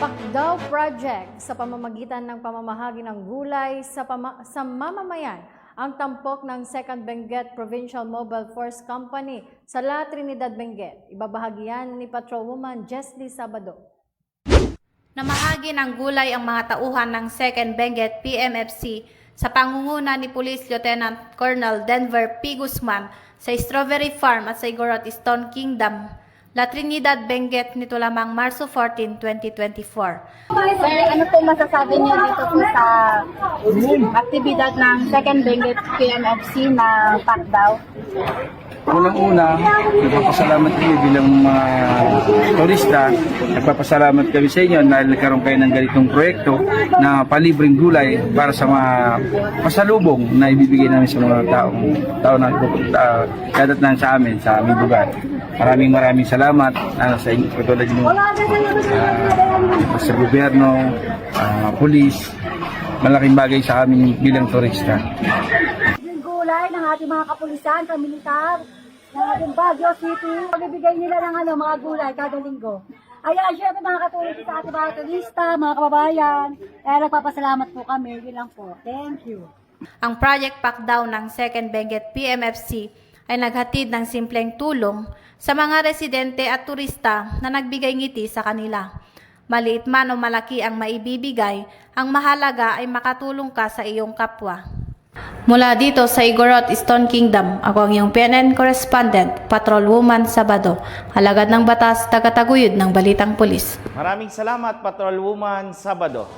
Pakdaw Project sa pamamagitan ng pamamahagi ng gulay sa, pama- sa mamamayan ang tampok ng 2nd Benguet Provincial Mobile Force Company sa La Trinidad, Benguet. Ibabahagian ni Patrolwoman Jesly Sabado. Namahagi ng gulay ang mga tauhan ng 2nd Benguet PMFC sa pangunguna ni Police Lieutenant Colonel Denver P. Guzman sa Strawberry Farm at sa Igorot Stone Kingdom, La Trinidad, Benguet nito lamang Marso 14, 2024. Sir, ano po masasabi niyo dito po sa aktibidad ng Second Benguet PMFC na PACDAW? Unang-una, nagpapasalamat kami bilang mga turista. Nagpapasalamat kami sa inyo dahil nagkaroon kayo ng ganitong proyekto na palibreng gulay para sa mga pasalubong na ibibigay namin sa mga taong tao na uh, dadatnan sa amin, sa aming lugar. Maraming maraming salamat uh, sa inyo, katulad nyo, uh, sa gobyerno, uh, polis. Malaking bagay sa amin bilang turista. Yung gulay ng ating mga kapulisan, kamilitar, ng ating Baguio City. Magbibigay nila ng ano, mga gulay kada linggo. Ayan, syempre mga katulong sa ating mga turista, mga kababayan. Kaya nagpapasalamat po kami. Yun lang po. Thank you. Ang Project Packdown ng 2nd Benguet PMFC ay naghatid ng simpleng tulong sa mga residente at turista na nagbigay ngiti sa kanila. Maliit man o malaki ang maibibigay, ang mahalaga ay makatulong ka sa iyong kapwa. Mula dito sa Igorot, Stone Kingdom, ako ang iyong PNN correspondent, Patrolwoman Sabado, alagad ng batas, tagataguyod ng Balitang Pulis. Maraming salamat, Patrolwoman Sabado.